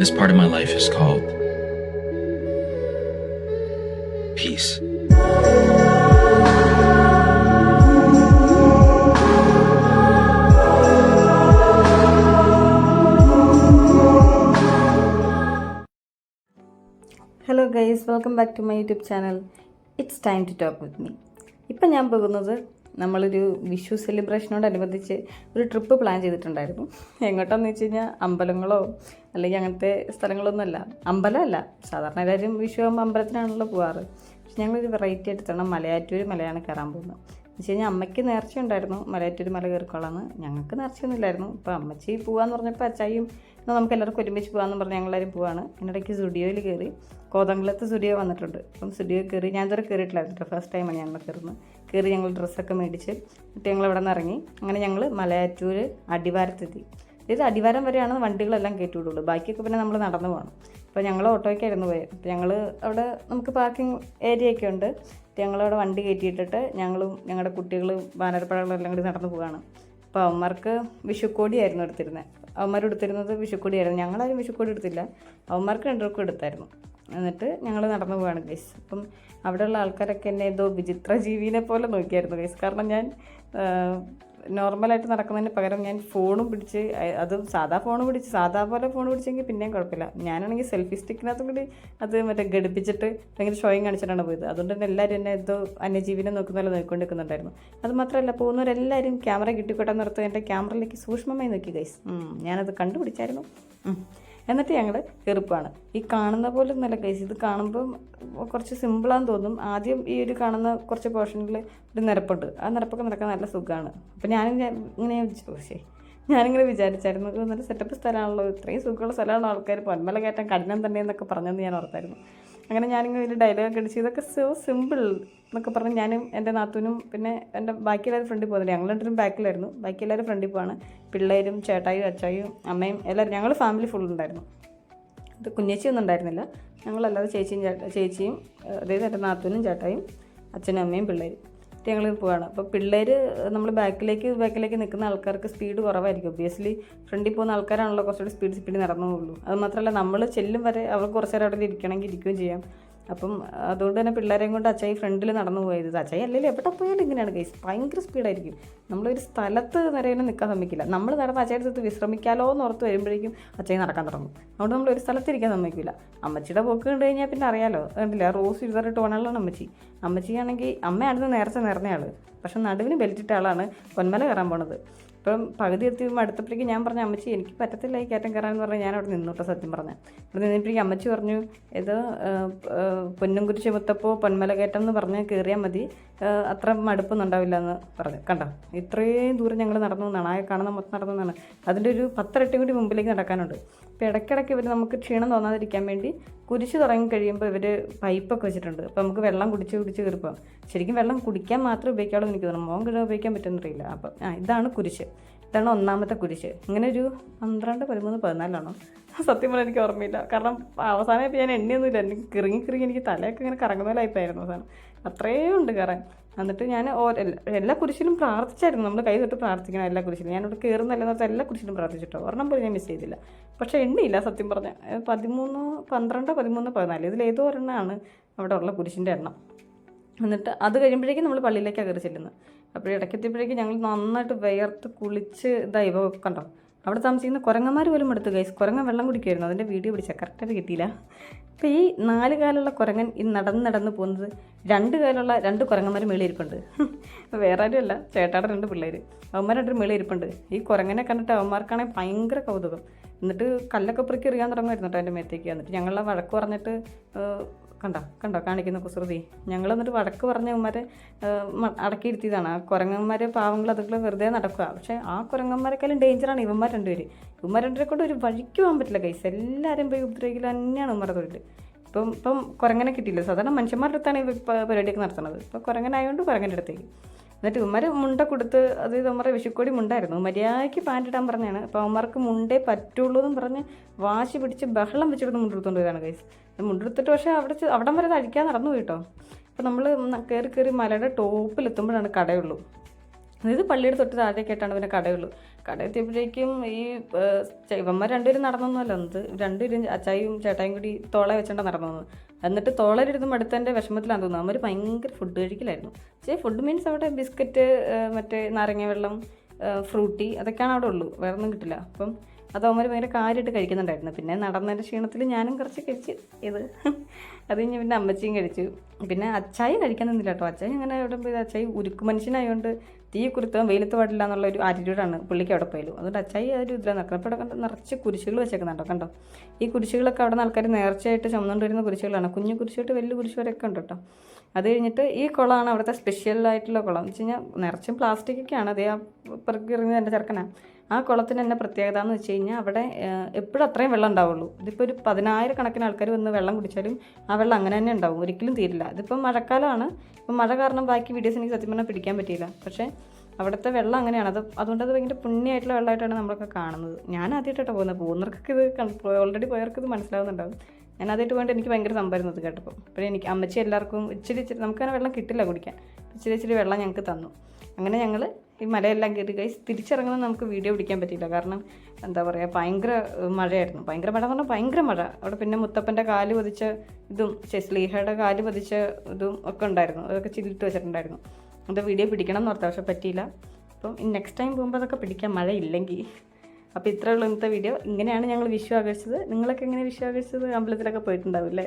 This part of my life is called peace. Hello guys welcome back to my YouTube channel it's time to talk with me ഇപ്പം ഞാൻ പോകുന്നത് നമ്മളൊരു വിഷു സെലിബ്രേഷനോടനുബന്ധിച്ച് ഒരു trip plan ചെയ്തിട്ടുണ്ടായിരുന്നു. എങ്ങോട്ടാന്ന് വെച്ച് കഴിഞ്ഞാൽ അമ്പലങ്ങളോ അല്ലെങ്കിൽ അങ്ങനത്തെ സ്ഥലങ്ങളൊന്നുമല്ല. അമ്പലമല്ല സാധാരണ എല്ലാവരും വിഷു ആകുമ്പോൾ അമ്പലത്തിനാണല്ലോ പോകാറ് പക്ഷെ ഞങ്ങളൊരു വെറൈറ്റി ആയിട്ട് തന്നെ മലയാറ്റൂർ മലയാണ് കയറാൻ പോകുന്നത്. എന്ന് വെച്ച് കഴിഞ്ഞാൽ അമ്മയ്ക്ക് നേർച്ച ഉണ്ടായിരുന്നു. മലയാറ്റൂർ മല കയറിക്കോളാന്ന്. ഞങ്ങൾക്ക് നേർച്ചയൊന്നും ഇല്ലായിരുന്നു ഇപ്പോൾ അമ്മച്ചി പോകാന്ന് പറഞ്ഞപ്പോൾ അച്ചായും എന്നാൽ നമുക്ക് എല്ലാവർക്കും ഒരുമിച്ച് പോകാമെന്ന് പറഞ്ഞ് ഞങ്ങളെല്ലാവരും പോവാണ്. അതിനിടയ്ക്ക് സ്റ്റുഡിയോയിൽ കയറി കോതംകുളത്ത് സ്റ്റുഡിയോ വന്നിട്ടുണ്ട്. അപ്പം സ്റ്റുഡിയോ കയറി ഞാൻ ഇതുവരെ കയറിയിട്ടില്ലായിരുന്നു ഫസ്റ്റ് ടൈമാണ് ഞങ്ങൾ കയറുന്നത്. കയറി ഞങ്ങൾ ഡ്രസ്സൊക്കെ മേടിച്ച് എന്നിട്ട് ഞങ്ങൾ ഇവിടെ നിന്ന് ഇറങ്ങി. അങ്ങനെ ഞങ്ങൾ മലയാറ്റൂർ അടിവാരത്തെത്തി. അതായത് അടിവാരം വരെയാണ് വണ്ടികളെല്ലാം കയറ്റി വിടുള്ളൂ. ബാക്കിയൊക്കെ പിന്നെ നമ്മൾ നടന്നു പോകണം. അപ്പോൾ ഞങ്ങൾ ഓട്ടോയ്ക്കായിരുന്നു പോയത് ഞങ്ങൾ അവിടെ നമുക്ക് പാർക്കിംഗ് ഏരിയ ഒക്കെ ഉണ്ട്. ഞങ്ങളവിടെ വണ്ടി കയറ്റിയിട്ടിട്ട് ഞങ്ങളും ഞങ്ങളുടെ കുട്ടികളും ബാനരപ്പഴകളും എല്ലാം കൂടി നടന്നു പോവുകയാണ് അപ്പോൾ അവന്മാർക്ക് വിഷുക്കോടിയായിരുന്നു എടുത്തിരുന്നത് അവന്മാർ എടുത്തിരുന്നത് വിഷുക്കോടിയായിരുന്നു. ഞങ്ങളാരും വിഷുക്കോടി എടുത്തില്ല. അവന്മാർക്ക് രണ്ടുപേർക്കും എടുത്തായിരുന്നു. എന്നിട്ട് ഞങ്ങൾ നടന്നു പോവാണ് ഗൈസ് അപ്പം അവിടെയുള്ള ആൾക്കാരൊക്കെ എന്നെ ഏതോ വിചിത്ര ജീവിനെ പോലെ നോക്കിയായിരുന്നു ഗൈസ് കാരണം ഞാൻ നോർമലായിട്ട് നടക്കുന്നതിന് പകരം ഞാൻ ഫോണും പിടിച്ച് അതും സാധാ ഫോൺ പിടിച്ച് സാധാ പോലെ ഫോൺ പിടിച്ചെങ്കിൽ പിന്നെയും കുഴപ്പമില്ല. ഞാനാണെങ്കിൽ സെൽഫി സ്റ്റിക്കിനകത്തും കൂടി അത് മറ്റേ ഘടിപ്പിച്ചിട്ട് ഭയങ്കര ഷോയും കാണിച്ചിട്ടാണ് പോയത്. അതുകൊണ്ട് തന്നെ എല്ലാവരും എന്നെ എന്തോ അന്യജീവിനെ നോക്കുന്ന പോലെ നോക്കിക്കൊണ്ട് നിൽക്കുന്നുണ്ടായിരുന്നു അത് മാത്രമല്ല പോകുന്നവരെല്ലാവരും ക്യാമറ കിട്ടിക്കോട്ടെ നിർത്തുക എന്റെ ക്യാമറയിലേക്ക് സൂക്ഷ്മമായി നോക്കി ഗൈസ് ഞാനത് കണ്ടുപിടിച്ചായിരുന്നു. എന്നിട്ട് ഞങ്ങൾ കയറിപ്പാണ് ഈ കാണുന്ന പോലെ നല്ല കേസ് ഇത് കാണുമ്പം കുറച്ച് സിമ്പിളാന്ന് തോന്നും. ആദ്യം ഈ ഒരു കാണുന്ന കുറച്ച് പോർഷനിൽ ഒരു നിരപ്പുണ്ട്. ആ നിരപ്പൊക്കെ നടക്കാൻ നല്ല സുഖമാണ് അപ്പം ഞാനിങ്ങനെ ഇങ്ങനെ ശരി. ഞാനിങ്ങനെ വിചാരിച്ചായിരുന്നു. നല്ല സെറ്റപ്പ് സ്ഥലമാണല്ലോ. ഇത്രയും സുഖമുള്ള സ്ഥലമാണ് ആൾക്കാർ പൊന്മല കയറ്റാൻ കഠിനം തന്നെ എന്നൊക്കെ പറഞ്ഞെന്ന് ഞാൻ ഓർത്തായിരുന്നു. അങ്ങനെ ഞാനിങ്ങനെ ഒരു ഡയലോഗ് അടിച്ച് ഇതൊക്കെ സോ സിമ്പിൾ എന്നൊക്കെ പറഞ്ഞ് ഞാനും എന്റെ നാത്തൂനും പിന്നെ എന്റെ ബാക്കി എല്ലാവരും ഫ്രണ്ടിൽ പോകുന്നില്ല ഞങ്ങൾ രണ്ടും ബാക്കിലായിരുന്നു. ബാക്കി എല്ലാവരും ഫ്രണ്ടിൽ പോവാണ്. പിള്ളേരും ചേട്ടായും അച്ചായും അമ്മയും എല്ലാവരും ഞങ്ങൾ ഫാമിലി ഫുൾ ഉണ്ടായിരുന്നു. ഇത് കുഞ്ഞേച്ചി ഒന്നും ഉണ്ടായിരുന്നില്ല. ഞങ്ങളല്ലാതെ ചേച്ചിയും ചേച്ചിയും അതായത് എന്റെ നാത്തൂനും ചേട്ടായും അച്ഛനും അമ്മയും പിള്ളേരും. ഞങ്ങൾ പോവാണ്. അപ്പോൾ പിള്ളേർ നമ്മൾ ബാക്കിലേക്ക് ബാക്കിലേക്ക് നിൽക്കുന്ന ആൾക്കാർക്ക് സ്പീഡ് കുറവായിരിക്കും. ഒബ്വിയസ്ലി ഫ്രണ്ടിൽ പോകുന്ന ആൾക്കാരാണല്ലോ കുറച്ചുകൂടി സ്പീഡ് സ്പീഡ് നടന്നു പോകുള്ളൂ അത് മാത്രമല്ല നമ്മൾ ചെല്ലും വരെ അവർക്ക് കുറച്ച് നേരം അവിടെ ഇരിക്കണമെങ്കിൽ ഇരിക്കുകയും ചെയ്യാം. അപ്പം അതുകൊണ്ട് തന്നെ പിള്ളേരെയും കൊണ്ട് അച്ചായി ഫ്രണ്ടിൽ നടന്നു പോയത്. അച്ചായി അല്ലെങ്കിൽ എവിടെ പോയാലും ഇങ്ങനെയാണ് കേസ് ഭയങ്കര സ്പീഡായിരിക്കും നമ്മളൊരു സ്ഥലത്ത് നിരയിലും നിൽക്കാൻ സമ്മതിക്കില്ല. നമ്മൾ നടന്ന് അച്ചായുടെ അടുത്ത് വിശ്രമിക്കാലോ എന്ന് ഓർത്ത് വരുമ്പോഴേക്കും അച്ചായി നടക്കാൻ തുടങ്ങും. അതുകൊണ്ട് നമ്മൾ ഒരു സ്ഥലത്ത് ഇരിക്കാൻ സമ്മതിക്കില്ല അമ്മച്ചിയുടെ പോക്ക് കണ്ടു കഴിഞ്ഞാൽ പിന്നെ അറിയാലോ. കണ്ടില്ല? റോസ് ഇരുതറിട്ട് ടോണുകളാണ് അമ്മച്ചി. അമ്മച്ചിയാണെങ്കിൽ അമ്മയാണെന്ന് നേരത്തെ നിറഞ്ഞയാൾ പക്ഷെ നടുവിന് ബെൽറ്റിട്ട ആളാണ് പൊന്മല കയറാൻ പോണത്. ഇപ്പം പകുതി എത്തി അടുത്തപ്പോഴേക്കും ഞാൻ പറഞ്ഞു അമ്മച്ചി എനിക്ക് പറ്റത്തില്ല ഈ കയറ്റം കയറാൻ എന്ന് പറഞ്ഞാൽ ഞാൻ അവിടെ നിന്നോട്ടെ സത്യം പറഞ്ഞു അവിടെ നിന്നിട്ടേക്ക് അമ്മച്ചി പറഞ്ഞു ഇത് പൊന്നും കുരിശ് മുത്തപ്പോ പൊന്മല കയറ്റം എന്ന് പറഞ്ഞ് കയറിയാൽ മതി. അത്ര മടുപ്പൊന്നും ഉണ്ടാവില്ല എന്ന് പറഞ്ഞു. കണ്ടോ? ഇത്രയും ദൂരം ഞങ്ങൾ നടന്നു ആ കാണുന്ന മൊത്തം നടന്നു എന്നാണ്. അതിന്റെ ഒരു പത്തിരട്ടി കൂടി മുമ്പിലേക്ക് നടക്കാനുണ്ട്. അപ്പോൾ ഇടയ്ക്കിടയ്ക്ക് ഇവർ നമുക്ക് ക്ഷീണം തോന്നാതിരിക്കാൻ വേണ്ടി കുരിശ് തുടങ്ങി കഴിയുമ്പോൾ ഇവർ പൈപ്പൊക്കെ വെച്ചിട്ടുണ്ട്. അപ്പോൾ നമുക്ക് വെള്ളം കുടിച്ച് കുടിച്ച് കയറിപ്പോൾ ശരിക്കും വെള്ളം കുടിക്കാൻ മാത്രം ഉപയോഗിക്കാവുള്ളൂ എനിക്ക് തോന്നുന്നു. മോൻ കിഴ ഉപയോഗിക്കാൻ പറ്റുമെന്നറിയില്ല അപ്പോൾ ആ ഇതാണ് കുരിശ്. ഇതാണ് ഒന്നാമത്തെ കുരിശ്. ഇങ്ങനെ ഒരു പന്ത്രണ്ട് പതിമൂന്ന് പതിനാലാണോ? സത്യം പറഞ്ഞാൽ എനിക്ക് ഓർമ്മയില്ല. കാരണം അവസാനം ഇപ്പോൾ ഞാൻ എണ്ണയൊന്നുമില്ല. എനിക്ക് കിറങ്ങി കിറങ്ങി എനിക്ക് തലയൊക്കെ ഇങ്ങനെ കറങ്ങുന്ന പോലെയായിപ്പായിരുന്നു അവസാനം. അത്രയേ ഉണ്ട് കയറാൻ എന്നിട്ട് ഞാൻ എല്ലാ- കുരിശിലും പ്രാർത്ഥിച്ചായിരുന്നു. നമ്മൾ കൈ തൊട്ട് പ്രാർത്ഥിക്കണം എല്ലാ കുരിശിലും. ഞാനിവിടെ കയറുന്നല്ല പറഞ്ഞാൽ എല്ലാ കുരിശിലും പ്രാർത്ഥിച്ചിട്ടോ? ഒരെണ്ണം പോലും ഞാൻ മിസ് ചെയ്തില്ല. പക്ഷേ എണ്ണിയില്ല സത്യം പറഞ്ഞാൽ ഏഹ് പതിമൂന്ന് പന്ത്രണ്ട് പതിമൂന്ന് പതിനാല്. ഇതിലേതോ ഒരെണ്ണമാണ് അവിടെ ഉള്ള കുരിശിന്റെ എണ്ണം. എന്നിട്ട് അത് കഴിയുമ്പോഴേക്കും നമ്മൾ പള്ളിയിലേക്ക് കയറി ചെല്ലുന്നത്. അപ്പോൾ ഇടയ്ക്കെത്തിയപ്പോഴേക്കും ഞങ്ങൾ നന്നായിട്ട് വിയർത്ത് കുളിച്ച് ഇതായി കണ്ടോ? അവിടെ താമസിക്കുന്ന കുരങ്ങന്മാർ പോലും എടുത്തു ഗൈസ് കുരങ്ങൻ വെള്ളം കുടിക്കുമായിരുന്നു അതിന്റെ വീഡിയോ പിടിച്ചാൽ കറക്റ്റായിട്ട് കിട്ടിയില്ല. അപ്പോൾ ഈ നാല് കാലുള്ള കുരങ്ങൻ ഈ നടന്ന് നടന്ന് പോകുന്നത് രണ്ട് കാലുള്ള രണ്ട് കുരങ്ങന്മാർ മേളിയിരിപ്പുണ്ട് വേറെ അല്ല. ചേട്ടാടെ രണ്ട് പിള്ളേർ അവന്മാർ രണ്ടു മേളിയിരിപ്പുണ്ട് ഈ കുരങ്ങനെ കണ്ടിട്ട് അവന്മാർക്കാണെങ്കിൽ ഭയങ്കര കൗതുകം. എന്നിട്ട് കല്ലൊക്കെ പെറുക്കി എറിയാൻ തുടങ്ങുമായിരുന്നു കേട്ടോ എന്റെ മേത്തേക്ക്. എന്നിട്ട് ഞങ്ങളെ വഴക്ക് പറഞ്ഞിട്ട് കണ്ടോ കണ്ടോ കാണിക്കുന്ന കുസൃതി. ഞങ്ങൾ എന്നിട്ട് വഴക്ക് പറഞ്ഞ ഏഹ്, അടക്കിയിരുത്തിയതാണ്. ആ കുരങ്ങന്മാരെ പാവങ്ങൾ അതൊക്കെ വെറുതെ നടക്കുക. പക്ഷേ ആ കുരങ്ങന്മാരെക്കാളും ഡേഞ്ചറാണ് ഇവന്മാർ രണ്ടുപേര്. ഇവന്മാർ രണ്ടുപേരെ കൊണ്ട് ഒരു വഴിക്ക് പോകാൻ പറ്റില്ല കൈസ് എല്ലാവരും പോയി ഉപദ്രവിക്കൽ തന്നെയാണ് ഉമ്മറ തൊഴിൽ ഇപ്പം ഇപ്പം കുരങ്ങനെ കിട്ടിയില്ല. സാധാരണ മനുഷ്യന്മാരുടെ അടുത്താണ് പരിപാടിയൊക്കെ നടത്തുന്നത്. ഇപ്പോൾ കുരങ്ങനായതുകൊണ്ട് കുരങ്ങന്റെ അടുത്തേക്ക്. എന്നിട്ട് ഉമ്മര് മുണ്ട കൊടുത്ത് അത് ഇവന്മാരുടെ വിഷുക്കോടി മുണ്ടായിരുന്നു. മര്യാദയ്ക്ക് പാന്റ് ഇടാൻ പറഞ്ഞാണ് അപ്പോൾ അവന്മാർക്ക് മുണ്ടേ പറ്റുള്ളൂ എന്ന് പറഞ്ഞ് വാശി പിടിച്ച് ബഹളം വെച്ചിട്ട് മുണ്ടെടുത്തോണ്ട് വരാണ് കൈസ് മുണ്ടെടുത്തിട്ട് പക്ഷേ അവിടെ അവിടം വരെ അഴിക്കാൻ നടന്നു പോയിട്ടോ അപ്പോൾ നമ്മൾ കയറി കയറി മലയുടെ ടോപ്പിലെത്തുമ്പോഴാണ് കടയുള്ളൂ. അതായത് പള്ളിയുടെ തൊട്ട് താഴേക്കായിട്ടാണ് പിന്നെ കടയുള്ളൂ. കട എത്തിയപ്പോഴേക്കും ഈ ചൈവന്മാർ രണ്ടുപേരും നടന്നൊന്നുമല്ല. എന്ത് രണ്ടുപേരും അച്ചായും ചേട്ടായും കൂടി തോളെ വെച്ചോണ്ടാണ് നടന്നു വന്നത് എന്നിട്ട് തോളയിലിരുന്ന് മടുത്തതിന്റെ വിഷമത്തിലാണ് തോന്നുന്നത് അവർ ഭയങ്കര ഫുഡ് കഴിക്കലായിരുന്നു. പക്ഷേ ഫുഡ് മീൻസ് അവിടെ ബിസ്ക്കറ്റ് മറ്റേ നാരങ്ങ വെള്ളം ഫ്രൂട്ടി അതൊക്കെയാണ് അവിടെ ഉള്ളൂ. വേറെ ഒന്നും കിട്ടില്ല. അപ്പം അത് അവന്മാർ ഭയങ്കര കാര്യമായിട്ട് കഴിക്കുന്നുണ്ടായിരുന്നു. പിന്നെ നടന്നതിന്റെ ക്ഷീണത്തിൽ ഞാനും കുറച്ച് കഴിച്ച് ഇത് അത് കഴിഞ്ഞ് പിന്നെ അമ്മച്ചിയും കഴിച്ചു. പിന്നെ അച്ചായി കഴിക്കാൻ നിന്നില്ല കേട്ടോ. അച്ചായി അങ്ങനെ എവിടെ പോയി. അച്ചായി ഉരുക്ക് മനുഷ്യനായതുകൊണ്ട് തീ കുരുത്തം വെയിലത്ത് പാടില്ല എന്നുള്ള ഒരു ആറ്റിറ്റ്യൂഡാണ് പുള്ളിക്ക് അവിടെ പോയാലും അതുകൊണ്ട് അച്ചായി ആ ഒരു ഇതിലാണ്. നടക്കുന്നത് അപ്പോൾ കണ്ടോ നിറച്ച് കുരിശുകൾ വെച്ചേക്കുന്നുണ്ടോ കണ്ടോ? ഈ കുരിശുകളൊക്കെ അവിടെ ആൾക്കാർ നേർച്ചയായിട്ട് ചുമന്നുകൊണ്ട് വരുന്ന കുരിശുകളാണ്. കുഞ്ഞു കുരിശുമായിട്ട് വലിയ കുരിശ് വരെയൊക്കെ ഉണ്ട് കേട്ടോ. അത് കഴിഞ്ഞിട്ട് ഈ കുളമാണ് അവിടുത്തെ സ്പെഷ്യലായിട്ടുള്ള കുളം. എന്ന് വെച്ച് കഴിഞ്ഞാൽ നിറച്ചും പ്ലാസ്റ്റിക്കൊക്കെയാണ് അതേ ആ പിറകി ഇറങ്ങി എന്റെ ചെറുക്കനാണ് ആ കുളത്തിന് തന്നെ പ്രത്യേകത എന്ന് വെച്ച് കഴിഞ്ഞാൽ അവിടെ എപ്പോഴും അത്രയും വെള്ളം ഉണ്ടാവുള്ളൂ. ഇതിപ്പോൾ ഒരു പതിനായിരക്കണക്കിന് ആൾക്കാർ വന്ന് വെള്ളം കുടിച്ചാലും ആ വെള്ളം അങ്ങനെ തന്നെ ഉണ്ടാവും. ഒരിക്കലും തീരില്ല. ഇതിപ്പം മഴക്കാലമാണ് ഇപ്പം മഴ കാരണം ബാക്കി വീഡിയോസ് എനിക്ക് സത്യം പറഞ്ഞാൽ പിടിക്കാൻ പറ്റിയില്ല. പക്ഷേ അവിടുത്തെ വെള്ളം അങ്ങനെയാണ്. അത് അതുകൊണ്ട് അത് ഭയങ്കര പുണ്യമായിട്ടുള്ള വെള്ളമായിട്ടാണ് നമ്മളൊക്കെ കാണുന്നത്. ഞാൻ ആദ്യമായിട്ടാണ് പോകുന്നത്. പോകുന്നവർക്കൊക്കെ ഇത് ഓൾറെഡി പോയവർക്ക് ഇത് മനസ്സിലാവുന്നുണ്ടാവും. ഞാൻ ആദ്യമായിട്ട് പോയിട്ട് എനിക്ക് ഭയങ്കര സംഭവമായിരുന്നു ഇത് കേട്ടപ്പോൾ അപ്പോൾ എനിക്ക് അമ്മച്ചി എല്ലാവർക്കും ഇച്ചിരി ഇച്ചിരി നമുക്കങ്ങനെ വെള്ളം കിട്ടില്ല കുടിക്കാൻ. ഇച്ചിരി ഇച്ചിരി വെള്ളം ഞങ്ങൾക്ക് തന്നു. അങ്ങനെ ഞങ്ങൾ ഈ മലയെല്ലാം കയറി കൈ തിരിച്ചിറങ്ങുന്നത് നമുക്ക് വീഡിയോ പിടിക്കാൻ പറ്റിയില്ല. കാരണം എന്താ പറയുക ഭയങ്കര മഴയായിരുന്നു. ഭയങ്കര മഴ എന്ന് പറഞ്ഞാൽ ഭയങ്കര മഴ. അവിടെ പിന്നെ മുത്തപ്പന്റെ കാൽ പതിച്ച ഇതും ചെസ്ലീഹയുടെ കാൽ പതിച്ച ഇതും ഒക്കെ ഉണ്ടായിരുന്നു. അതൊക്കെ ചില്ലിട്ട് വെച്ചിട്ടുണ്ടായിരുന്നു. അത് വീഡിയോ പിടിക്കണം എന്ന് ഓർത്ത പക്ഷെ പറ്റിയില്ല. അപ്പം നെക്സ്റ്റ് ടൈം പോകുമ്പോൾ അതൊക്കെ പിടിക്കാം. മഴയില്ലെങ്കിൽ അപ്പോൾ ഇത്രയുള്ള ഇന്നത്തെ വീഡിയോ ഇങ്ങനെയാണ് ഞങ്ങൾ വിഷു ആഘോഷിച്ചത്. നിങ്ങളൊക്കെ എങ്ങനെ വിഷു ആഘോഷിച്ചത്? അമ്പലത്തിലൊക്കെ പോയിട്ടുണ്ടാവില്ലേ